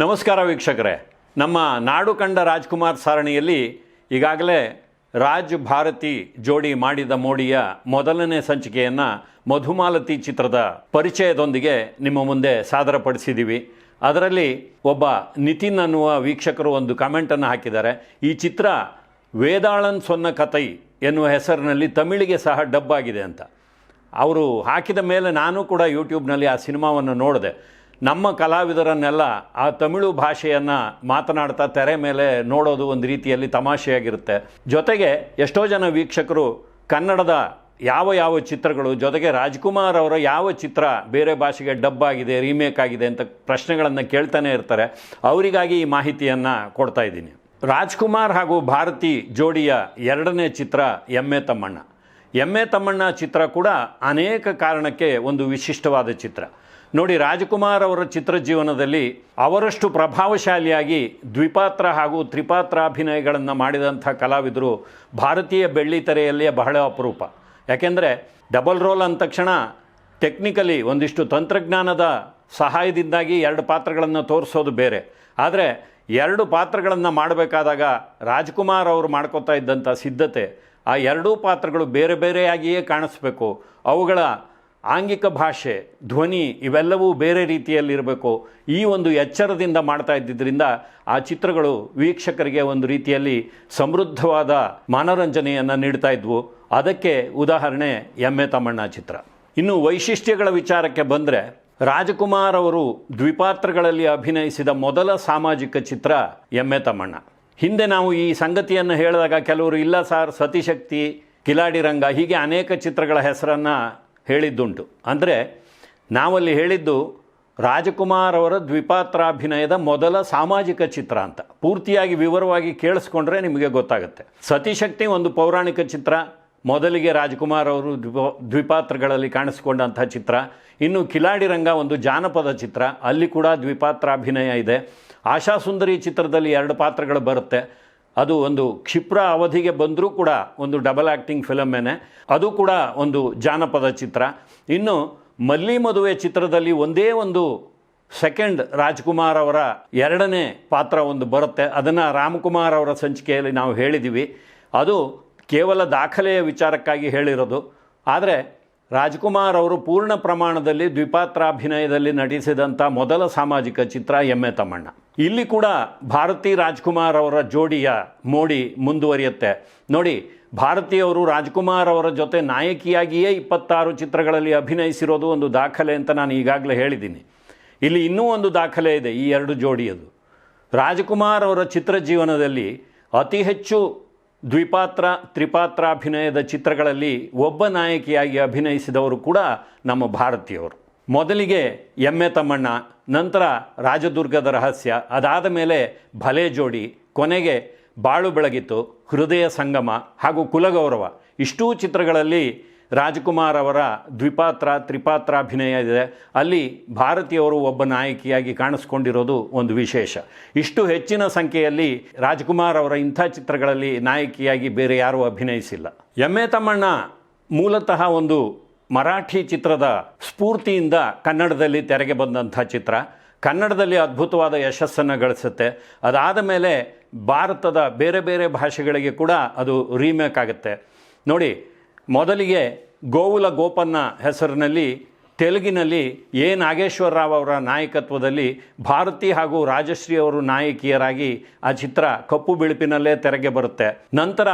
ನಮಸ್ಕಾರ ವೀಕ್ಷಕರೇ. ನಮ್ಮ ನಾಡು ಕಂಡ ರಾಜ್ಕುಮಾರ್ ಸಾರಣಿಯಲ್ಲಿ ಈಗಾಗಲೇ ರಾಜ್ ಭಾರತಿ ಜೋಡಿ ಮಾಡಿದ ಮೋಡಿಯ ಮೊದಲನೇ ಸಂಚಿಕೆಯನ್ನು ಮಧುಮಾಲತಿ ಚಿತ್ರದ ಪರಿಚಯದೊಂದಿಗೆ ನಿಮ್ಮ ಮುಂದೆ ಸಾದರಪಡಿಸಿದ್ದೀವಿ ಅದರಲ್ಲಿ ಒಬ್ಬ ನಿತಿನ್ ಅನ್ನುವ ವೀಕ್ಷಕರು ಒಂದು ಕಮೆಂಟನ್ನು ಹಾಕಿದ್ದಾರೆ. ಈ ಚಿತ್ರ ವೇದಾಳನ್ ಸೊನ್ನ ಕಥೈ ಎನ್ನುವ ಹೆಸರಿನಲ್ಲಿ ತಮಿಳಿಗೆ ಸಹ ಡಬ್ ಆಗಿದೆ ಅಂತ. ಅವರು ಹಾಕಿದ ಮೇಲೆ ನಾನು ಕೂಡ ಯೂಟ್ಯೂಬ್ನಲ್ಲಿ ಆ ಸಿನಿಮಾವನ್ನು ನೋಡಿದೆ. ನಮ್ಮ ಕಲಾವಿದರನ್ನೆಲ್ಲ ಆ ತಮಿಳು ಭಾಷೆಯನ್ನು ಮಾತನಾಡ್ತಾ ತೆರೆ ಮೇಲೆ ನೋಡೋದು ಒಂದು ರೀತಿಯಲ್ಲಿ ತಮಾಷೆಯಾಗಿರುತ್ತೆ. ಜೊತೆಗೆ ಎಷ್ಟೋ ಜನ ವೀಕ್ಷಕರು ಕನ್ನಡದ ಯಾವ ಯಾವ ಚಿತ್ರಗಳು, ಜೊತೆಗೆ ರಾಜ್ಕುಮಾರ್ ಅವರ ಯಾವ ಚಿತ್ರ ಬೇರೆ ಭಾಷೆಗೆ ಡಬ್ ಆಗಿದೆ, ರೀಮೇಕ್ ಆಗಿದೆ ಅಂತ ಪ್ರಶ್ನೆಗಳನ್ನು ಕೇಳ್ತಾನೆ ಇರ್ತಾರೆ. ಅವರಿಗಾಗಿ ಈ ಮಾಹಿತಿಯನ್ನು ಕೊಡ್ತಾ ಇದ್ದೀನಿ. ರಾಜ್ಕುಮಾರ್ ಹಾಗೂ ಭಾರತಿ ಜೋಡಿಯ ಎರಡನೇ ಚಿತ್ರ ಎಮ್ಮೆ ತಮ್ಮಣ್ಣ. ಎಮ್ಮೆ ತಮ್ಮಣ್ಣ ಚಿತ್ರ ಕೂಡ ಅನೇಕ ಕಾರಣಕ್ಕೆ ಒಂದು ವಿಶಿಷ್ಟವಾದ ಚಿತ್ರ. ನೋಡಿ, ರಾಜಕುಮಾರ್ ಅವರ ಚಿತ್ರ ಜೀವನದಲ್ಲಿ ಅವರಷ್ಟು ಪ್ರಭಾವಶಾಲಿಯಾಗಿ ದ್ವಿಪಾತ್ರ ಹಾಗೂ ತ್ರಿಪಾತ್ರ ಅಭಿನಯಗಳನ್ನು ಮಾಡಿದಂಥ ಕಲಾವಿದರು ಭಾರತೀಯ ಬೆಳ್ಳಿತೆರೆಯಲ್ಲಿಯೇ ಬಹಳ ಅಪರೂಪ. ಯಾಕೆಂದರೆ, ಡಬಲ್ ರೋಲ್ ಅಂದ ತಕ್ಷಣ ಟೆಕ್ನಿಕಲಿ ಒಂದಿಷ್ಟು ತಂತ್ರಜ್ಞಾನದ ಸಹಾಯದಿಂದಾಗಿ ಎರಡು ಪಾತ್ರಗಳನ್ನು ತೋರಿಸೋದು ಬೇರೆ. ಆದರೆ, ಎರಡು ಪಾತ್ರಗಳನ್ನು ಮಾಡಬೇಕಾದಾಗ ರಾಜ್ಕುಮಾರ್ ಅವರು ಮಾಡ್ಕೋತಾ ಇದ್ದಂಥ ಸಿದ್ಧತೆ ಆ ಎರಡೂ ಪಾತ್ರಗಳು ಬೇರೆ ಬೇರೆಯಾಗಿಯೇ ಕಾಣಿಸ್ಬೇಕು. ಅವುಗಳ ಆಂಗಿಕ ಭಾಷೆ, ಧ್ವನಿ ಇವೆಲ್ಲವೂ ಬೇರೆ ರೀತಿಯಲ್ಲಿರಬೇಕು. ಈ ಒಂದು ಎಚ್ಚರದಿಂದ ಮಾಡ್ತಾ ಇದ್ದಿದ್ದರಿಂದ ಆ ಚಿತ್ರಗಳು ವೀಕ್ಷಕರಿಗೆ ಒಂದು ರೀತಿಯಲ್ಲಿ ಸಮೃದ್ಧವಾದ ಮನೋರಂಜನೆಯನ್ನು ನೀಡ್ತಾ ಇದ್ವು. ಅದಕ್ಕೆ ಉದಾಹರಣೆ ಎಮ್ಮೆ ತಮ್ಮಣ್ಣ ಚಿತ್ರ. ಇನ್ನು ವೈಶಿಷ್ಟ್ಯಗಳ ವಿಚಾರಕ್ಕೆ ಬಂದರೆ ರಾಜಕುಮಾರ್ ಅವರು ದ್ವಿಪಾತ್ರಗಳಲ್ಲಿ ಅಭಿನಯಿಸಿದ ಮೊದಲ ಸಾಮಾಜಿಕ ಚಿತ್ರ ಎಮ್ಮೆ ತಮ್ಮಣ್ಣ. ಹಿಂದೆ ನಾವು ಈ ಸಂಗತಿಯನ್ನು ಹೇಳಿದಾಗ ಕೆಲವರು, ಇಲ್ಲ ಸಾರ್, ಸತಿಶಕ್ತಿ, ಕಿಲಾಡಿ ರಂಗ, ಹೀಗೆ ಅನೇಕ ಚಿತ್ರಗಳ ಹೆಸರನ್ನು ಹೇಳಿದ್ದುಂಟು. ಅಂದರೆ ನಾವಲ್ಲಿ ಹೇಳಿದ್ದು ರಾಜಕುಮಾರ್ ಅವರ ದ್ವಿಪಾತ್ರಾಭಿನಯದ ಮೊದಲ ಸಾಮಾಜಿಕ ಚಿತ್ರ ಅಂತ. ಪೂರ್ತಿಯಾಗಿ ವಿವರವಾಗಿ ಕೇಳಿಸ್ಕೊಂಡ್ರೆ ನಿಮಗೆ ಗೊತ್ತಾಗುತ್ತೆ. ಸತಿಶಕ್ತಿ ಒಂದು ಪೌರಾಣಿಕ ಚಿತ್ರ, ಮೊದಲಿಗೆ ರಾಜ್ಕುಮಾರ್ ಅವರು ದ್ವಿಪ, ದ್ವಿಪಾತ್ರಗಳಲ್ಲಿ ಕಾಣಿಸಿಕೊಂಡಂಥ ಚಿತ್ರ, ಇನ್ನು ಕಿಲಾಡಿ ರಂಗ ಒಂದು ಜಾನಪದ ಚಿತ್ರ, ಅಲ್ಲಿ ಕೂಡ ದ್ವಿಪಾತ್ರಾಭಿನಯ ಇದೆ. ಆಶಾಸುಂದರಿ ಚಿತ್ರದಲ್ಲಿ ಎರಡು ಪಾತ್ರಗಳು ಬರುತ್ತೆ. ಅದು ಒಂದು ಕ್ಷಿಪ್ರ ಅವಧಿಗೆ ಬಂದರೂ ಕೂಡ ಒಂದು ಡಬಲ್ ಆ್ಯಕ್ಟಿಂಗ್ ಫಿಲಮ್ಮೇನೆ ಅದು ಕೂಡ ಒಂದು ಜಾನಪದ ಚಿತ್ರ. ಇನ್ನು ಮಲ್ಲಿ ಮದುವೆ ಚಿತ್ರದಲ್ಲಿ ಒಂದೇ ಒಂದು ಸೆಕೆಂಡ್ ರಾಜ್ಕುಮಾರ್ ಅವರ ಎರಡನೇ ಪಾತ್ರ ಒಂದು ಬರುತ್ತೆ. ಅದನ್ನು ರಾಮಕುಮಾರ್ ಅವರ ಸಂಚಿಕೆಯಲ್ಲಿ ನಾವು ಹೇಳಿದ್ದೀವಿ ಅದು ಕೇವಲ ದಾಖಲೆಯ ವಿಚಾರಕ್ಕಾಗಿ ಹೇಳಿರೋದು. ಆದರೆ ರಾಜ್ಕುಮಾರ್ ಅವರು ಪೂರ್ಣ ಪ್ರಮಾಣದಲ್ಲಿ ದ್ವಿಪಾತ್ರಾಭಿನಯದಲ್ಲಿ ನಟಿಸಿದಂಥ ಮೊದಲ ಸಾಮಾಜಿಕ ಚಿತ್ರ ಎಮ್ಮೆ ತಮ್ಮಣ್ಣ. ಇಲ್ಲಿ ಕೂಡ ಭಾರತಿ ರಾಜ್ಕುಮಾರ್ ಅವರ ಜೋಡಿಯ ಮೋಡಿ ಮುಂದುವರಿಯುತ್ತೆ. ನೋಡಿ, ಭಾರತೀಯವರು ರಾಜ್ಕುಮಾರ್ ಅವರ ಜೊತೆ ನಾಯಕಿಯಾಗಿಯೇ ಇಪ್ಪತ್ತಾರು ಚಿತ್ರಗಳಲ್ಲಿ ಅಭಿನಯಿಸಿರೋದು ಒಂದು ದಾಖಲೆ ಅಂತ ನಾನು ಈಗಾಗಲೇ ಹೇಳಿದ್ದೀನಿ. ಇಲ್ಲಿ ಇನ್ನೂ ಒಂದು ದಾಖಲೆ ಇದೆ, ಈ ಎರಡು ಜೋಡಿಯದು. ರಾಜ್ಕುಮಾರ್ ಅವರ ಚಿತ್ರ ಜೀವನದಲ್ಲಿ ಅತಿ ಹೆಚ್ಚು ದ್ವಿಪಾತ್ರ, ತ್ರಿಪಾತ್ರಾಭಿನಯದ ಚಿತ್ರಗಳಲ್ಲಿ ಒಬ್ಬ ನಾಯಕಿಯಾಗಿ ಅಭಿನಯಿಸಿದವರು ಕೂಡ ನಮ್ಮ ಭಾರತೀಯವರು. ಮೊದಲಿಗೆ ಎಮ್ಮೆ ತಮ್ಮಣ್ಣ, ನಂತರ ರಾಜದುರ್ಗದ ರಹಸ್ಯ, ಅದಾದ ಮೇಲೆ ಭಲೆ ಜೋಡಿ, ಕೊನೆಗೆ ಬಾಳು ಬೆಳಗಿತು ಹೃದಯ ಸಂಗಮ ಹಾಗೂ ಕುಲಗೌರವ. ಇಷ್ಟೂ ಚಿತ್ರಗಳಲ್ಲಿ ರಾಜ್ಕುಮಾರ್ ಅವರ ದ್ವಿಪಾತ್ರ, ತ್ರಿಪಾತ್ರ ಅಭಿನಯ ಇದೆ. ಅಲ್ಲಿ ಭಾರತೀಯವರು ಒಬ್ಬ ನಾಯಕಿಯಾಗಿ ಕಾಣಿಸ್ಕೊಂಡಿರೋದು ಒಂದು ವಿಶೇಷ. ಇಷ್ಟು ಹೆಚ್ಚಿನ ಸಂಖ್ಯೆಯಲ್ಲಿ ರಾಜ್ಕುಮಾರ್ ಅವರ ಇಂಥ ಚಿತ್ರಗಳಲ್ಲಿ ನಾಯಕಿಯಾಗಿ ಬೇರೆ ಯಾರೂ ಅಭಿನಯಿಸಿಲ್ಲ. ಎಮ್ಮೆ ತಮ್ಮಣ್ಣ ಮೂಲತಃ ಒಂದು ಮರಾಠಿ ಚಿತ್ರದ ಸ್ಫೂರ್ತಿಯಿಂದ ಕನ್ನಡದಲ್ಲಿ ತೆರೆಗೆ ಬಂದಂಥ ಚಿತ್ರ. ಕನ್ನಡದಲ್ಲಿ ಅದ್ಭುತವಾದ ಯಶಸ್ಸನ್ನು ಗಳಿಸುತ್ತೆ. ಅದಾದ ಮೇಲೆ ಭಾರತದ ಬೇರೆ ಬೇರೆ ಭಾಷೆಗಳಿಗೆ ಕೂಡ ಅದು ರೀಮೇಕ್ ಆಗುತ್ತೆ. ನೋಡಿ, ಮೊದಲಿಗೆ ಗೋವುಲ ಗೋಪನ್ನ ಹೆಸರಿನಲ್ಲಿ ತೆಲುಗಿನಲ್ಲಿ ಎ ನಾಗೇಶ್ವರ ರಾವ್ ಅವರ ನಾಯಕತ್ವದಲ್ಲಿ ಭಾರತಿ ಹಾಗೂ ರಾಜಶ್ರೀ ಅವರು ನಾಯಕಿಯರಾಗಿ ಆ ಚಿತ್ರ ಕಪ್ಪು ಬಿಳುಪಿನಲ್ಲೇ ತೆರೆಗೆ ಬರುತ್ತೆ. ನಂತರ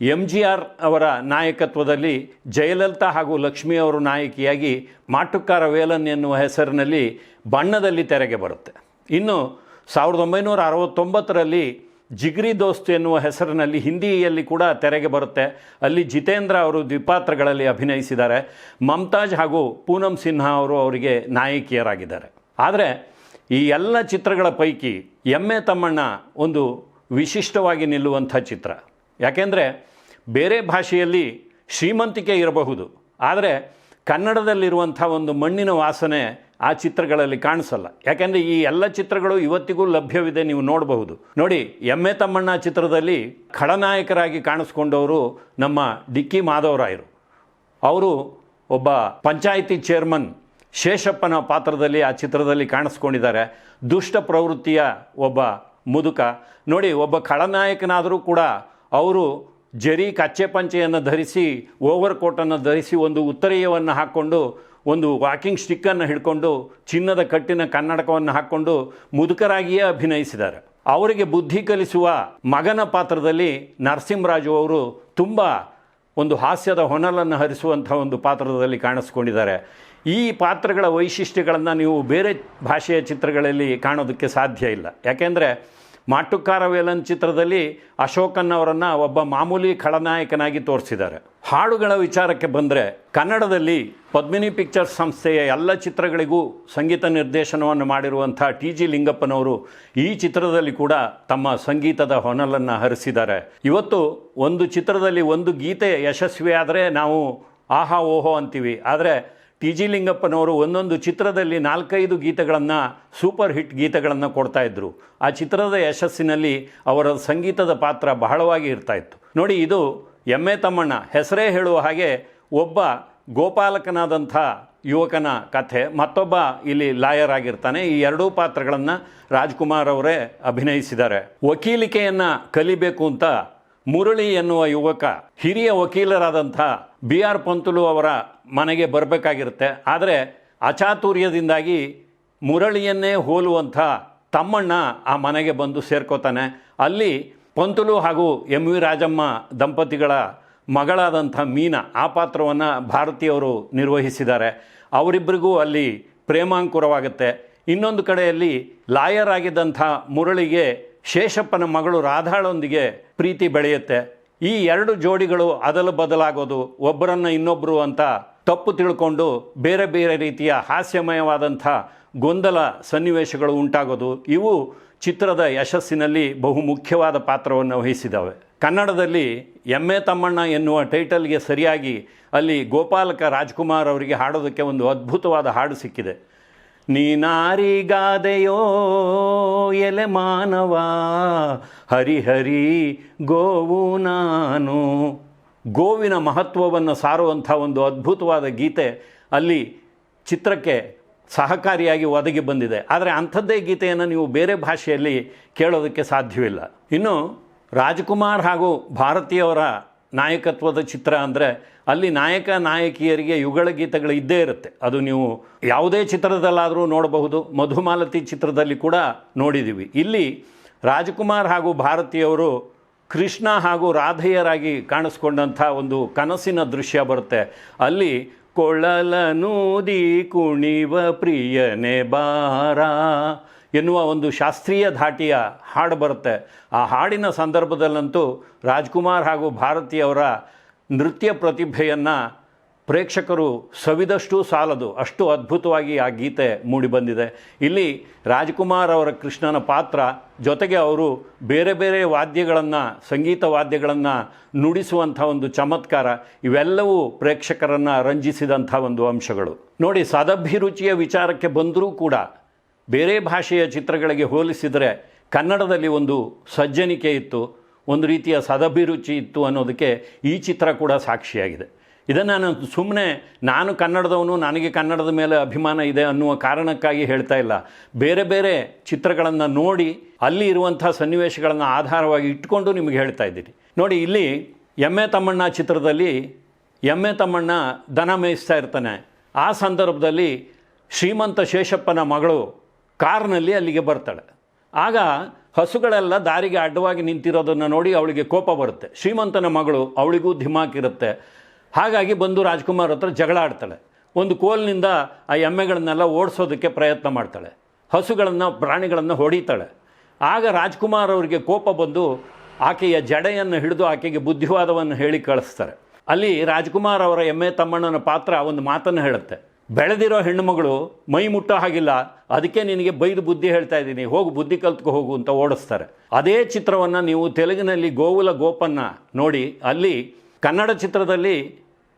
ಎಂ ಜಿ ಆರ್ ಅವರ ನಾಯಕತ್ವದಲ್ಲಿ ಜಯಲಲಿತಾ ಹಾಗೂ ಲಕ್ಷ್ಮಿ ಅವರು ನಾಯಕಿಯಾಗಿ ಮಾಟುಕಾರ ವೇಲನ್ ಎನ್ನುವ ಹೆಸರಿನಲ್ಲಿ ಬಣ್ಣದಲ್ಲಿ ತೆರೆಗೆ ಬರುತ್ತೆ. ಇನ್ನು ಸಾವಿರದ ಒಂಬೈನೂರ ಅರವತ್ತೊಂಬತ್ತರಲ್ಲಿ ಜಿಗ್ರಿ ದೋಸ್ತ್ ಎನ್ನುವ ಹೆಸರಿನಲ್ಲಿ ಹಿಂದಿಯಲ್ಲಿ ಕೂಡ ತೆರೆಗೆ ಬರುತ್ತೆ. ಅಲ್ಲಿ ಜಿತೇಂದ್ರ ಅವರು ದ್ವಿಪಾತ್ರಗಳಲ್ಲಿ ಅಭಿನಯಿಸಿದ್ದಾರೆ. ಮಮತಾಜ್ ಹಾಗೂ ಪೂನಂ ಸಿನ್ಹಾ ಅವರು ಅವರಿಗೆ ನಾಯಕಿಯರಾಗಿದ್ದಾರೆ. ಆದರೆ ಈ ಎಲ್ಲ ಚಿತ್ರಗಳ ಪೈಕಿ ಎಮ್ಮೆ ತಮ್ಮಣ್ಣ ಒಂದು ವಿಶಿಷ್ಟವಾಗಿ ನಿಲ್ಲುವಂಥ ಚಿತ್ರ. ಯಾಕೆಂದರೆ ಬೇರೆ ಭಾಷೆಯಲ್ಲಿ ಶ್ರೀಮಂತಿಕೆ ಇರಬಹುದು. ಆದರೆ ಕನ್ನಡದಲ್ಲಿರುವಂಥ ಒಂದು ಮಣ್ಣಿನ ವಾಸನೆ ಆ ಚಿತ್ರಗಳಲ್ಲಿ ಕಾಣಿಸಲ್ಲ. ಯಾಕೆಂದರೆ ಈ ಎಲ್ಲ ಚಿತ್ರಗಳು ಇವತ್ತಿಗೂ ಲಭ್ಯವಿದೆ, ನೀವು ನೋಡಬಹುದು. ನೋಡಿ, ಎಮ್ಮೆ ತಮ್ಮಣ್ಣ ಚಿತ್ರದಲ್ಲಿ ಖಳನಾಯಕರಾಗಿ ಕಾಣಿಸ್ಕೊಂಡವರು ನಮ್ಮ ಡಿಕ್ಕಿ ಮಾಧವರಾಯರು. ಅವರು ಒಬ್ಬ ಪಂಚಾಯಿತಿ ಚೇರ್ಮನ್ ಶೇಷಪ್ಪನ ಪಾತ್ರದಲ್ಲಿ ಆ ಚಿತ್ರದಲ್ಲಿ ಕಾಣಿಸ್ಕೊಂಡಿದ್ದಾರೆ. ದುಷ್ಟ ಪ್ರವೃತ್ತಿಯ ಒಬ್ಬ ಮುದುಕ. ನೋಡಿ, ಒಬ್ಬ ಖಳನಾಯಕನಾದರೂ ಕೂಡ ಅವರು ಜರಿ ಕಚ್ಚೆ ಪಂಚೆಯನ್ನು ಧರಿಸಿ, ಓವರ್ ಕೋಟನ್ನು ಧರಿಸಿ ಒಂದು ಉತ್ತರೀಯವನ್ನು ಹಾಕ್ಕೊಂಡು, ಒಂದು ವಾಕಿಂಗ್ ಸ್ಟಿಕ್ಕನ್ನು ಹಿಡ್ಕೊಂಡು, ಚಿನ್ನದ ಕಟ್ಟಿನ ಕನ್ನಡಕವನ್ನು ಹಾಕ್ಕೊಂಡು ಮುದುಕರಾಗಿಯೇ ಅಭಿನಯಿಸಿದ್ದಾರೆ. ಅವರಿಗೆ ಬುದ್ಧಿ ಕಲಿಸುವ ಮಗನ ಪಾತ್ರದಲ್ಲಿ ನರಸಿಂಹರಾಜು ಅವರು ತುಂಬ ಒಂದು ಹಾಸ್ಯದ ಹೊನಲನ್ನು ಹರಿಸುವಂಥ ಒಂದು ಪಾತ್ರದಲ್ಲಿ ಕಾಣಿಸ್ಕೊಂಡಿದ್ದಾರೆ. ಈ ಪಾತ್ರಗಳ ವೈಶಿಷ್ಟ್ಯಗಳನ್ನು ನೀವು ಬೇರೆ ಭಾಷೆಯ ಚಿತ್ರಗಳಲ್ಲಿ ಕಾಣೋದಕ್ಕೆ ಸಾಧ್ಯ ಇಲ್ಲ. ಯಾಕೆಂದರೆ ಮಾಟುಕಾರ ವೇಲನ್ ಚಿತ್ರದಲ್ಲಿ ಅಶೋಕನ್ ಅವರನ್ನು ಒಬ್ಬ ಮಾಮೂಲಿ ಖಳನಾಯಕನಾಗಿ ತೋರಿಸಿದ್ದಾರೆ. ಹಾಡುಗಳ ವಿಚಾರಕ್ಕೆ ಬಂದರೆ ಕನ್ನಡದಲ್ಲಿ ಪದ್ಮಿನಿ ಪಿಕ್ಚರ್ಸ್ ಸಂಸ್ಥೆಯ ಎಲ್ಲ ಚಿತ್ರಗಳಿಗೂ ಸಂಗೀತ ನಿರ್ದೇಶನವನ್ನು ಮಾಡಿರುವಂಥ ಟಿ ಜಿ ಲಿಂಗಪ್ಪನವರು ಈ ಚಿತ್ರದಲ್ಲಿ ಕೂಡ ತಮ್ಮ ಸಂಗೀತದ ಹೊನಲನ್ನು ಹರಿಸಿದ್ದಾರೆ. ಇವತ್ತು ಒಂದು ಚಿತ್ರದಲ್ಲಿ ಒಂದು ಗೀತೆ ಯಶಸ್ವಿಯಾದರೆ ನಾವು ಆಹಾ ಓಹೋ ಅಂತೀವಿ. ಆದರೆ ಟಿ ಜಿ ಲಿಂಗಪ್ಪನವರು ಒಂದೊಂದು ಚಿತ್ರದಲ್ಲಿ ನಾಲ್ಕೈದು ಗೀತೆಗಳನ್ನು, ಸೂಪರ್ ಹಿಟ್ ಗೀತೆಗಳನ್ನು ಕೊಡ್ತಾ ಇದ್ದರು ಆ ಚಿತ್ರದ ಯಶಸ್ಸಿನಲ್ಲಿ ಅವರ ಸಂಗೀತದ ಪಾತ್ರ ಬಹಳವಾಗಿ ಇರ್ತಾಯಿತ್ತು ನೋಡಿ, ಇದು ಎಂ ತಮ್ಮಣ್ಣ ಹೆಸರೇ ಹೇಳುವ ಹಾಗೆ ಒಬ್ಬ ಗೋಪಾಲಕನಾದಂಥ ಯುವಕನ ಕಥೆ. ಮತ್ತೊಬ್ಬ ಇಲ್ಲಿ ಲಾಯರ್ ಆಗಿರ್ತಾನೆ. ಈ ಎರಡೂ ಪಾತ್ರಗಳನ್ನು ರಾಜ್ಕುಮಾರ್ ಅವರೇ ಅಭಿನಯಿಸಿದ್ದಾರೆ. ವಕೀಲಿಕೆಯನ್ನು ಕಲಿಬೇಕು ಅಂತ ಮುರಳಿ ಎನ್ನುವ ಯುವಕ, ಹಿರಿಯ ವಕೀಲರಾದಂಥ ಬಿ ಆರ್ ಪಂತುಲು ಅವರ ಮನೆಗೆ ಬರಬೇಕಾಗಿರುತ್ತೆ. ಆದರೆ ಅಚಾತುರ್ಯದಿಂದಾಗಿ ಮುರಳಿಯನ್ನೇ ಹೋಲುವಂಥ ತಮ್ಮಣ್ಣ ಆ ಮನೆಗೆ ಬಂದು ಸೇರ್ಕೋತಾನೆ. ಅಲ್ಲಿ ಪಂತುಲು ಹಾಗೂ ಎಂ ವಿ ರಾಜಮ್ಮ ದಂಪತಿಗಳ ಮಗಳಾದಂಥ ಮೀನಾ ಆ ಪಾತ್ರವನ್ನು ಭಾರತೀಯವರು ನಿರ್ವಹಿಸಿದ್ದಾರೆ. ಅವರಿಬ್ಬರಿಗೂ ಅಲ್ಲಿ ಪ್ರೇಮಾಂಕುರವಾಗುತ್ತೆ. ಇನ್ನೊಂದು ಕಡೆಯಲ್ಲಿ ಲಾಯರ್ ಆಗಿದ್ದಂಥ ಮುರಳಿಗೆ ಶೇಷಪ್ಪನ ಮಗಳು ರಾಧಾಳೊಂದಿಗೆ ಪ್ರೀತಿ ಬೆಳೆಯುತ್ತೆ. ಈ ಎರಡು ಜೋಡಿಗಳು ಅದಲು ಬದಲಾಗೋದು, ಒಬ್ಬರನ್ನು ಇನ್ನೊಬ್ಬರು ಅಂತ ತಪ್ಪು ತಿಳ್ಕೊಂಡು ಬೇರೆ ಬೇರೆ ರೀತಿಯ ಹಾಸ್ಯಮಯವಾದಂಥ ಗೊಂದಲ ಸನ್ನಿವೇಶಗಳು ಉಂಟಾಗೋದು. ಇವು ಚಿತ್ರದ ಯಶಸ್ಸಿನಲ್ಲಿ ಬಹು ಮುಖ್ಯವಾದ ಪಾತ್ರವನ್ನು ವಹಿಸಿದ್ದಾವೆ ಕನ್ನಡದಲ್ಲಿ ಎಮ್ಮೆ ತಮ್ಮಣ್ಣ ಎನ್ನುವ ಟೈಟಲ್ಗೆ ಸರಿಯಾಗಿ ಅಲ್ಲಿ ಗೋಪಾಲಕ ರಾಜ್ಕುಮಾರ್ ಅವರಿಗೆ ಹಾಡೋದಕ್ಕೆ ಒಂದು ಅದ್ಭುತವಾದ ಹಾಡು ಸಿಕ್ಕಿದೆ. ನೀನಾರಿಗಾದೆಯೋ ಎಲೆ ಮಾನವ ಹರಿಹರಿ ಗೋವು ನಾನು. ಗೋವಿನ ಮಹತ್ವವನ್ನು ಸಾರುವಂಥ ಒಂದು ಅದ್ಭುತವಾದ ಗೀತೆ ಅಲ್ಲಿ ಚಿತ್ರಕ್ಕೆ ಸಹಕಾರಿಯಾಗಿ ಒದಗಿ ಬಂದಿದೆ. ಆದರೆ ಅಂಥದ್ದೇ ಗೀತೆಯನ್ನು ನೀವು ಬೇರೆ ಭಾಷೆಯಲ್ಲಿ ಕೇಳೋದಕ್ಕೆ ಸಾಧ್ಯವಿಲ್ಲ. ಇನ್ನು ರಾಜ್ಕುಮಾರ್ ಹಾಗೂ ಭಾರತೀಯವರ ನಾಯಕತ್ವದ ಚಿತ್ರ ಅಂದರೆ ಅಲ್ಲಿ ನಾಯಕ ನಾಯಕಿಯರಿಗೆ ಯುಗಳ ಗೀತೆಗಳು ಇದ್ದೇ ಇರುತ್ತೆ. ಅದು ನೀವು ಯಾವುದೇ ಚಿತ್ರದಲ್ಲಾದರೂ ನೋಡಬಹುದು. ಮಧುಮಾಲತಿ ಚಿತ್ರದಲ್ಲಿ ಕೂಡ ನೋಡಿದ್ದೀವಿ ಇಲ್ಲಿ ರಾಜ್ಕುಮಾರ್ ಹಾಗೂ ಭಾರತೀಯವರು ಕೃಷ್ಣ ಹಾಗೂ ರಾಧೆಯರಾಗಿ ಕಾಣಿಸ್ಕೊಂಡಂಥ ಒಂದು ಕನಸಿನ ದೃಶ್ಯ ಬರುತ್ತೆ. ಅಲ್ಲಿ ಕೊಳಲನೂದಿ ಕುಣಿವ ಪ್ರಿಯನೆ ಬಾರ ಎನ್ನುವ ಒಂದು ಶಾಸ್ತ್ರೀಯ ಧಾಟಿಯ ಹಾಡು ಬರುತ್ತೆ. ಆ ಹಾಡಿನ ಸಂದರ್ಭದಲ್ಲಂತೂ ರಾಜ್ಕುಮಾರ್ ಹಾಗೂ ಭಾರತೀಯವರ ನೃತ್ಯ ಪ್ರತಿಭೆಯನ್ನು ಪ್ರೇಕ್ಷಕರು ಸವಿದಷ್ಟು ಸಾಲದು. ಅಷ್ಟು ಅದ್ಭುತವಾಗಿ ಆ ಗೀತೆ ಮೂಡಿಬಂದಿದೆ ಇಲ್ಲಿ ರಾಜ್ಕುಮಾರ್ ಅವರ ಕೃಷ್ಣನ ಪಾತ್ರ, ಜೊತೆಗೆ ಅವರು ಬೇರೆ ಬೇರೆ ವಾದ್ಯಗಳನ್ನು, ಸಂಗೀತ ವಾದ್ಯಗಳನ್ನು ನುಡಿಸುವಂಥ ಒಂದು ಚಮತ್ಕಾರ, ಇವೆಲ್ಲವೂ ಪ್ರೇಕ್ಷಕರನ್ನು ರಂಜಿಸಿದಂಥ ಒಂದು ಅಂಶಗಳು. ನೋಡಿ, ಸದಭಿರುಚಿಯ ವಿಚಾರಕ್ಕೆ ಬಂದರೂ ಕೂಡ ಬೇರೆ ಭಾಷೆಯ ಚಿತ್ರಗಳಿಗೆ ಹೋಲಿಸಿದರೆ ಕನ್ನಡದಲ್ಲಿ ಒಂದು ಸಜ್ಜನಿಕೆ ಇತ್ತು, ಒಂದು ರೀತಿಯ ಸದಭಿರುಚಿ ಇತ್ತು ಅನ್ನೋದಕ್ಕೆ ಈ ಚಿತ್ರ ಕೂಡ ಸಾಕ್ಷಿಯಾಗಿದೆ. ಇದನ್ನು ನಾನು ಸುಮ್ಮನೆ ನಾನು ಕನ್ನಡದವನು, ನನಗೆ ಕನ್ನಡದ ಮೇಲೆ ಅಭಿಮಾನ ಇದೆ ಅನ್ನುವ ಕಾರಣಕ್ಕಾಗಿ ಹೇಳ್ತಾ ಇಲ್ಲ. ಬೇರೆ ಬೇರೆ ಚಿತ್ರಗಳನ್ನು ನೋಡಿ ಅಲ್ಲಿ ಇರುವಂಥ ಸನ್ನಿವೇಶಗಳನ್ನು ಆಧಾರವಾಗಿ ಇಟ್ಕೊಂಡು ನಿಮಗೆ ಹೇಳ್ತಾ ಇದ್ದೀನಿ. ನೋಡಿ, ಇಲ್ಲಿ ಎಮ್ಮೆ ತಮ್ಮಣ್ಣ ಚಿತ್ರದಲ್ಲಿ ಎಮ್ಮೆ ತಮ್ಮಣ್ಣ ದನ ಮೇಯಿಸ್ತಾ ಇರ್ತಾನೆ. ಆ ಸಂದರ್ಭದಲ್ಲಿ ಶ್ರೀಮಂತ ಶೇಷಪ್ಪನ ಮಗಳು ಕಾರ್ನಲ್ಲಿ ಅಲ್ಲಿಗೆ ಬರ್ತಾಳೆ. ಆಗ ಹಸುಗಳೆಲ್ಲ ದಾರಿಗೆ ಅಡ್ಡವಾಗಿ ನಿಂತಿರೋದನ್ನು ನೋಡಿ ಅವಳಿಗೆ ಕೋಪ ಬರುತ್ತೆ. ಶ್ರೀಮಂತನ ಮಗಳು ಅವಳಿಗೂ ಧಿಮಾಕಿರುತ್ತೆ ಹಾಗಾಗಿ ಬಂದು ರಾಜ್ಕುಮಾರ್ ಹತ್ರ ಜಗಳ ಆಡ್ತಾಳೆ. ಒಂದು ಕೋಲ್ನಿಂದ ಆ ಎಮ್ಮೆಗಳನ್ನೆಲ್ಲ ಓಡಿಸೋದಕ್ಕೆ ಪ್ರಯತ್ನ ಮಾಡ್ತಾಳೆ. ಹಸುಗಳನ್ನು, ಪ್ರಾಣಿಗಳನ್ನು ಹೊಡಿತಾಳೆ. ಆಗ ರಾಜ್ಕುಮಾರ್ ಅವರಿಗೆ ಕೋಪ ಬಂದು ಆಕೆಯ ಜಡೆಯನ್ನು ಹಿಡಿದು ಆಕೆಗೆ ಬುದ್ಧಿವಾದವನ್ನು ಹೇಳಿ ಕಳಿಸ್ತಾರೆ. ಅಲ್ಲಿ ರಾಜ್ಕುಮಾರ್ ಅವರ ಎಮ್ಮೆ ತಮ್ಮಣ್ಣನ ಪಾತ್ರ ಒಂದು ಮಾತನ್ನು ಹೇಳುತ್ತೆ. ಬೆಳೆದಿರೋ ಹೆಣ್ಣುಮಗಳು ಮೈ ಮುಟ್ಟೋ ಹಾಗಿಲ್ಲ, ಅದಕ್ಕೆ ನಿನಗೆ ಬೈದು ಬುದ್ಧಿ ಹೇಳ್ತಾ ಇದ್ದೀನಿ, ಹೋಗು ಬುದ್ಧಿ ಕಲ್ತ್ಕೊ ಹೋಗು ಅಂತ ಓಡಿಸ್ತಾರೆ. ಅದೇ ಚಿತ್ರವನ್ನು ನೀವು ತೆಲುಗಿನಲ್ಲಿ ಗೋವುಲ ಗೋಪನ್ನ ನೋಡಿ, ಅಲ್ಲಿ ಕನ್ನಡ ಚಿತ್ರದಲ್ಲಿ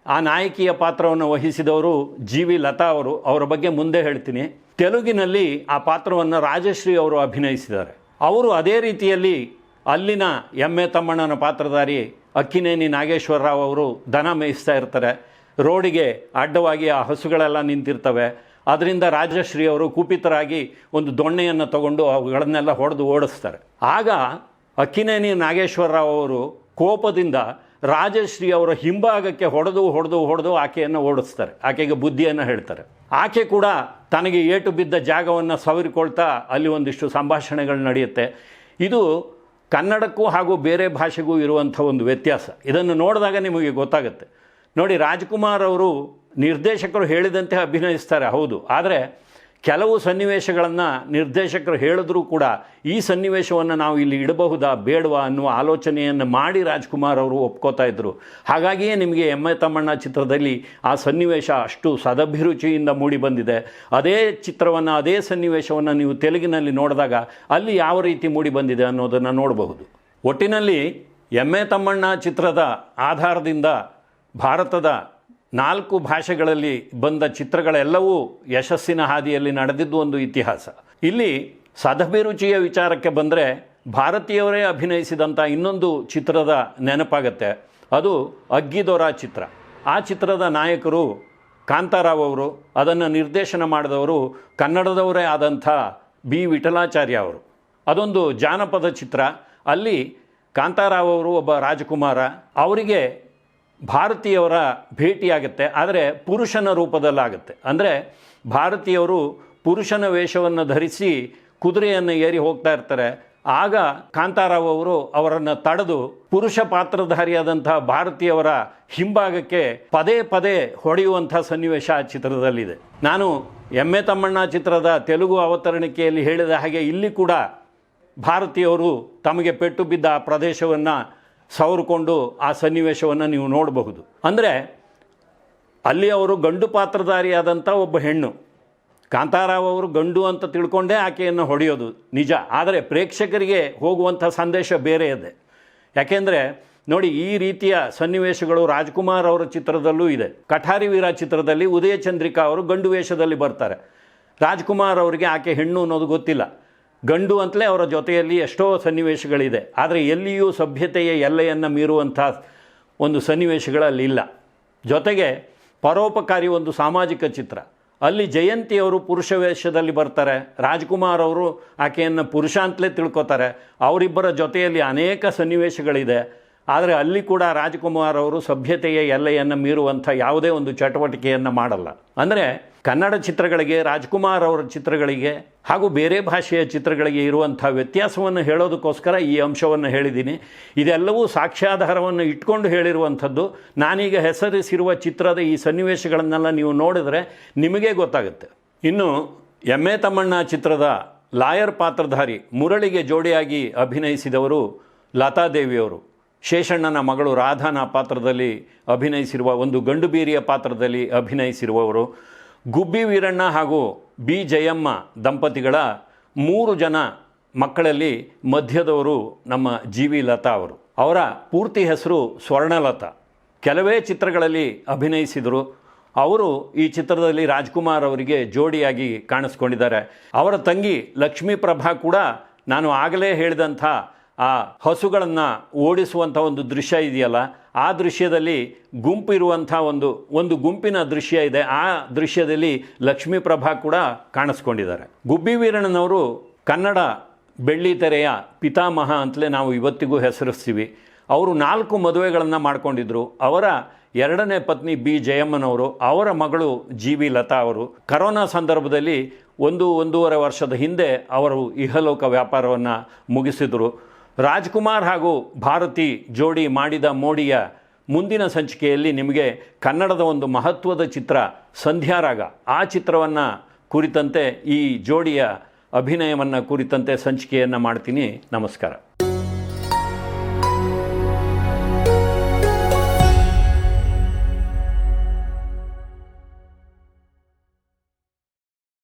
ಆ ನಾಯಕಿಯ ಪಾತ್ರವನ್ನು ವಹಿಸಿದವರು ಜಿ ವಿ ಲತಾ ಅವರು. ಅವರ ಬಗ್ಗೆ ಮುಂದೆ ಹೇಳ್ತೀನಿ. ತೆಲುಗಿನಲ್ಲಿ ಆ ಪಾತ್ರವನ್ನು ರಾಜಶ್ರೀ ಅವರು ಅಭಿನಯಿಸಿದ್ದಾರೆ. ಅವರು ಅದೇ ರೀತಿಯಲ್ಲಿ ಅಲ್ಲಿನ ಎಮ್ಮೆ ತಮ್ಮಣ್ಣನ ಪಾತ್ರಧಾರಿ ಅಕ್ಕಿನೇನಿ ನಾಗೇಶ್ವರರಾವ್ ಅವರು ದನ ಮೇಯಿಸ್ತಾ ಇರ್ತಾರೆ. ರೋಡಿಗೆ ಅಡ್ಡವಾಗಿ ಆ ಹಸುಗಳೆಲ್ಲ ನಿಂತಿರ್ತವೆ. ಅದರಿಂದ ರಾಜಶ್ರೀ ಅವರು ಕುಪಿತರಾಗಿ ಒಂದು ದೊಣ್ಣೆಯನ್ನು ತಗೊಂಡು ಅವುಗಳನ್ನೆಲ್ಲ ಹೊಡೆದು ಓಡಿಸ್ತಾರೆ. ಆಗ ಅಕ್ಕಿನೇನಿ ನಾಗೇಶ್ವರರಾವ್ ಅವರು ಕೋಪದಿಂದ ರಾಜಶ್ರೀ ಅವರ ಹಿಂಭಾಗಕ್ಕೆ ಹೊಡೆದು ಹೊಡೆದು ಹೊಡೆದು ಆಕೆಯನ್ನು ಓಡಿಸ್ತಾರೆ. ಆಕೆಗೆ ಬುದ್ಧಿಯನ್ನು ಹೇಳ್ತಾರೆ. ಆಕೆ ಕೂಡ ತನಗೆ ಏಟು ಬಿದ್ದ ಜಾಗವನ್ನು ಸವರಿಕೊಳ್ತಾ ಅಲ್ಲಿ ಒಂದಿಷ್ಟು ಸಂಭಾಷಣೆಗಳು ನಡೆಯುತ್ತೆ. ಇದು ಕನ್ನಡಕ್ಕೂ ಹಾಗೂ ಬೇರೆ ಭಾಷೆಗೂ ಇರುವಂಥ ಒಂದು ವ್ಯತ್ಯಾಸ. ಇದನ್ನು ನೋಡಿದಾಗ ನಿಮಗೆ ಗೊತ್ತಾಗುತ್ತೆ. ನೋಡಿ, ರಾಜ್ಕುಮಾರ್ ಅವರು ನಿರ್ದೇಶಕರು ಹೇಳಿದಂತೆ ಅಭಿನಯಿಸ್ತಾರೆ, ಹೌದು. ಆದರೆ ಕೆಲವು ಸನ್ನಿವೇಶಗಳನ್ನು ನಿರ್ದೇಶಕರು ಹೇಳಿದ್ರೂ ಕೂಡ ಈ ಸನ್ನಿವೇಶವನ್ನು ನಾವು ಇಲ್ಲಿ ಇಡಬಹುದಾ, ಬೇಡವಾ ಅನ್ನುವ ಆಲೋಚನೆಯನ್ನು ಮಾಡಿ ರಾಜ್ಕುಮಾರ್ ಅವರು ಒಪ್ಕೋತಾ ಇದ್ದರು ಹಾಗಾಗಿಯೇ ನಿಮಗೆ ಎಮ್ಮೆ ತಮ್ಮಣ್ಣ ಚಿತ್ರದಲ್ಲಿ ಆ ಸನ್ನಿವೇಶ ಅಷ್ಟು ಸದಭಿರುಚಿಯಿಂದ ಮೂಡಿ ಬಂದಿದೆ. ಅದೇ ಚಿತ್ರವನ್ನು, ಅದೇ ಸನ್ನಿವೇಶವನ್ನು ನೀವು ತೆಲುಗಿನಲ್ಲಿ ನೋಡಿದಾಗ ಅಲ್ಲಿ ಯಾವ ರೀತಿ ಮೂಡಿ ಬಂದಿದೆ ಅನ್ನೋದನ್ನು ನೋಡಬಹುದು. ಒಟ್ಟಿನಲ್ಲಿ ಎಮ್ಮೆ ತಮ್ಮಣ್ಣ ಚಿತ್ರದ ಆಧಾರದಿಂದ ಭಾರತದ ನಾಲ್ಕು ಭಾಷೆಗಳಲ್ಲಿ ಬಂದ ಚಿತ್ರಗಳೆಲ್ಲವೂ ಯಶಸ್ಸಿನ ಹಾದಿಯಲ್ಲಿ ನಡೆದಿದ್ದು ಒಂದು ಇತಿಹಾಸ. ಇಲ್ಲಿ ಸದಭಿರುಚಿಯ ವಿಚಾರಕ್ಕೆ ಬಂದರೆ ಭಾರತೀಯವರೇ ಅಭಿನಯಿಸಿದಂಥ ಇನ್ನೊಂದು ಚಿತ್ರದ ನೆನಪಾಗತ್ತೆ. ಅದು ಅಗ್ಗಿದೊರ ಚಿತ್ರ. ಆ ಚಿತ್ರದ ನಾಯಕರು ಕಾಂತಾರಾವ್ ಅವರು, ಅದನ್ನು ನಿರ್ದೇಶನ ಮಾಡಿದವರು ಕನ್ನಡದವರೇ ಆದಂಥ ಬಿ. ವಿಠಲಾಚಾರ್ಯ ಅವರು. ಅದೊಂದು ಜಾನಪದ ಚಿತ್ರ. ಅಲ್ಲಿ ಕಾಂತಾರಾವ್ ಅವರು ಒಬ್ಬ ರಾಜಕುಮಾರ. ಅವರಿಗೆ ಭಾರತೀಯವರ ಭೇಟಿಯಾಗುತ್ತೆ, ಆದರೆ ಪುರುಷನ ರೂಪದಲ್ಲಾಗುತ್ತೆ. ಅಂದರೆ ಭಾರತೀಯವರು ಪುರುಷನ ವೇಷವನ್ನು ಧರಿಸಿ ಕುದುರೆಯನ್ನು ಏರಿ ಹೋಗ್ತಾ ಇರ್ತಾರೆ. ಆಗ ಕಾಂತಾರಾವ್ ಅವರು ಅವರನ್ನು ತಡೆದು ಪುರುಷ ಪಾತ್ರಧಾರಿಯಾದಂತಹ ಭಾರತೀಯವರ ಹಿಂಭಾಗಕ್ಕೆ ಪದೇ ಪದೇ ಹೊಡೆಯುವಂಥ ಸನ್ನಿವೇಶ ಆ ಚಿತ್ರದಲ್ಲಿದೆ. ನಾನು ಎಮ್ಮೆ ತಮ್ಮಣ್ಣ ಚಿತ್ರದ ತೆಲುಗು ಅವತರಣಿಕೆಯಲ್ಲಿ ಹೇಳಿದ ಹಾಗೆ ಇಲ್ಲಿ ಕೂಡ ಭಾರತೀಯವರು ತಮಗೆ ಪೆಟ್ಟು ಬಿದ್ದ ಆ ಪ್ರದೇಶವನ್ನು ಸವರಿಕೊಂಡು ಆ ಸನ್ನಿವೇಶವನ್ನು ನೀವು ನೋಡಬಹುದು. ಅಂದರೆ ಅಲ್ಲಿ ಅವರು ಗಂಡು ಪಾತ್ರಧಾರಿಯಾದಂಥ ಒಬ್ಬ ಹೆಣ್ಣು. ಕಾಂತಾರಾವ್ ಅವರು ಗಂಡು ಅಂತ ತಿಳ್ಕೊಂಡೇ ಆಕೆಯನ್ನು ಹೊಡೆಯೋದು ನಿಜ. ಆದರೆ ಪ್ರೇಕ್ಷಕರಿಗೆ ಹೋಗುವಂಥ ಸಂದೇಶ ಬೇರೆ ಇದೆ. ಯಾಕೆಂದರೆ ನೋಡಿ, ಈ ರೀತಿಯ ಸನ್ನಿವೇಶಗಳು ರಾಜ್ಕುಮಾರ್ ಅವರ ಚಿತ್ರದಲ್ಲೂ ಇದೆ. ಕಠಾರಿ ವೀರ ಚಿತ್ರದಲ್ಲಿ ಉದಯ ಚಂದ್ರಿಕಾ ಅವರು ಗಂಡು ವೇಷದಲ್ಲಿ ಬರ್ತಾರೆ. ರಾಜ್ಕುಮಾರ್ ಅವರಿಗೆ ಆಕೆ ಹೆಣ್ಣು ಅನ್ನೋದು ಗೊತ್ತಿಲ್ಲ. ಗಂಡು ಅಂತಲೇ ಅವರ ಜೊತೆಯಲ್ಲಿ ಎಷ್ಟೋ ಸನ್ನಿವೇಶಗಳಿದೆ. ಆದರೆ ಎಲ್ಲಿಯೂ ಸಭ್ಯತೆಯ ಎಲ್ಲೆಯನ್ನು ಮೀರುವಂಥ ಒಂದು ಸನ್ನಿವೇಶಗಳಲ್ಲಿ ಇಲ್ಲ. ಜೊತೆಗೆ ಪರೋಪಕಾರಿ ಒಂದು ಸಾಮಾಜಿಕ ಚಿತ್ರ. ಅಲ್ಲಿ ಜಯಂತಿಯವರು ಪುರುಷ ವೇಷದಲ್ಲಿ ಬರ್ತಾರೆ. ರಾಜ್ಕುಮಾರ್ ಅವರು ಆಕೆಯನ್ನು ಪುರುಷ ಅಂತಲೇ ತಿಳ್ಕೊತಾರೆ. ಅವರಿಬ್ಬರ ಜೊತೆಯಲ್ಲಿ ಅನೇಕ ಸನ್ನಿವೇಶಗಳಿದೆ. ಆದರೆ ಅಲ್ಲಿ ಕೂಡ ರಾಜ್ಕುಮಾರ್ ಅವರು ಸಭ್ಯತೆಯ ಎಲ್ಲೆಯನ್ನು ಮೀರುವಂಥ ಯಾವುದೇ ಒಂದು ಚಟುವಟಿಕೆಯನ್ನು ಮಾಡಲ್ಲ. ಅಂದರೆ ಕನ್ನಡ ಚಿತ್ರಗಳಿಗೆ, ರಾಜ್ಕುಮಾರ್ ಅವರ ಚಿತ್ರಗಳಿಗೆ ಹಾಗೂ ಬೇರೆ ಭಾಷೆಯ ಚಿತ್ರಗಳಿಗೆ ಇರುವಂಥ ವ್ಯತ್ಯಾಸವನ್ನು ಹೇಳೋದಕ್ಕೋಸ್ಕರ ಈ ಅಂಶವನ್ನು ಹೇಳಿದ್ದೀನಿ. ಇದೆಲ್ಲವೂ ಸಾಕ್ಷ್ಯಾಧಾರವನ್ನು ಇಟ್ಕೊಂಡು ಹೇಳಿರುವಂಥದ್ದು. ನಾನೀಗ ಹೆಸರಿಸಿರುವ ಚಿತ್ರದ ಈ ಸನ್ನಿವೇಶಗಳನ್ನೆಲ್ಲ ನೀವು ನೋಡಿದರೆ ನಿಮಗೆ ಗೊತ್ತಾಗುತ್ತೆ. ಇನ್ನು ಎಮ್ಮೆ ತಮ್ಮಣ್ಣ ಚಿತ್ರದ ಲಾಯರ್ ಪಾತ್ರಧಾರಿ ಮುರಳಿಗೆ ಜೋಡಿಯಾಗಿ ಅಭಿನಯಿಸಿದವರು ಲತಾದೇವಿಯವರು. ಶೇಷಣ್ಣನ ಮಗಳು ರಾಧಾನ ಪಾತ್ರದಲ್ಲಿ ಅಭಿನಯಿಸಿರುವ ಒಂದು ಗಂಡು ಬೀರಿಯ ಪಾತ್ರದಲ್ಲಿ ಅಭಿನಯಿಸಿರುವವರು ಗುಬ್ಬಿ ವೀರಣ್ಣ ಹಾಗೂ ಬಿ ಜಯಮ್ಮ ದಂಪತಿಗಳ ಮೂರು ಜನ ಮಕ್ಕಳಲ್ಲಿ ಮಧ್ಯದವರು ನಮ್ಮ ಜಿ ವಿ ಲತಾ ಅವರು. ಅವರ ಪೂರ್ತಿ ಹೆಸರು ಸ್ವರ್ಣಲತಾ. ಕೆಲವೇ ಚಿತ್ರಗಳಲ್ಲಿ ಅಭಿನಯಿಸಿದರು. ಅವರು ಈ ಚಿತ್ರದಲ್ಲಿ ರಾಜ್ಕುಮಾರ್ ಅವರಿಗೆ ಜೋಡಿಯಾಗಿ ಕಾಣಿಸ್ಕೊಂಡಿದ್ದಾರೆ. ಅವರ ತಂಗಿ ಲಕ್ಷ್ಮೀ ಪ್ರಭಾ ಕೂಡ ನಾನು ಆಗಲೇ ಹೇಳಿದಂಥ ಆ ಹಸುಗಳನ್ನು ಓಡಿಸುವಂಥ ಒಂದು ದೃಶ್ಯ ಇದೆಯಲ್ಲ, ಆ ದೃಶ್ಯದಲ್ಲಿ ಗುಂಪಿರುವಂಥ ಒಂದು ಒಂದು ಗುಂಪಿನ ದೃಶ್ಯ ಇದೆ. ಆ ದೃಶ್ಯದಲ್ಲಿ ಲಕ್ಷ್ಮೀ ಪ್ರಭಾ ಕೂಡ ಕಾಣಿಸ್ಕೊಂಡಿದ್ದಾರೆ. ಗುಬ್ಬಿ ವೀರಣ್ಣನವರು ಕನ್ನಡ ಬೆಳ್ಳಿ ತೆರೆಯ ಪಿತಾಮಹ ಅಂತಲೇ ನಾವು ಇವತ್ತಿಗೂ ಹೆಸರಿಸ್ತೀವಿ. ಅವರು ನಾಲ್ಕು ಮದುವೆಗಳನ್ನು ಮಾಡ್ಕೊಂಡಿದ್ರು. ಅವರ ಎರಡನೇ ಪತ್ನಿ ಬಿ ಜಯಮ್ಮನವರು, ಅವರ ಮಗಳು ಜಿ ವಿ ಲತಾ ಅವರು. ಕರೋನಾ ಸಂದರ್ಭದಲ್ಲಿ ಒಂದು, ಒಂದೂವರೆ ವರ್ಷದ ಹಿಂದೆ ಅವರು ಇಹಲೋಕ ವ್ಯಾಪಾರವನ್ನು ಮುಗಿಸಿದರು. ರಾಜ್ಕುಮಾರ್ ಹಾಗೂ ಭಾರತಿ ಜೋಡಿ ಮಾಡಿದ ಮೋಡಿಯ ಮುಂದಿನ ಸಂಚಿಕೆಯಲ್ಲಿ ನಿಮಗೆ ಕನ್ನಡದ ಒಂದು ಮಹತ್ವದ ಚಿತ್ರ ಸಂಧ್ಯಾರಾಗ ಆ ಚಿತ್ರವನ್ನು ಕುರಿತಂತೆ ಈ ಜೋಡಿಯ ಅಭಿನಯವನ್ನು ಕುರಿತಂತೆ ಸಂಚಿಕೆಯನ್ನು ಮಾಡ್ತೀನಿ. ನಮಸ್ಕಾರ.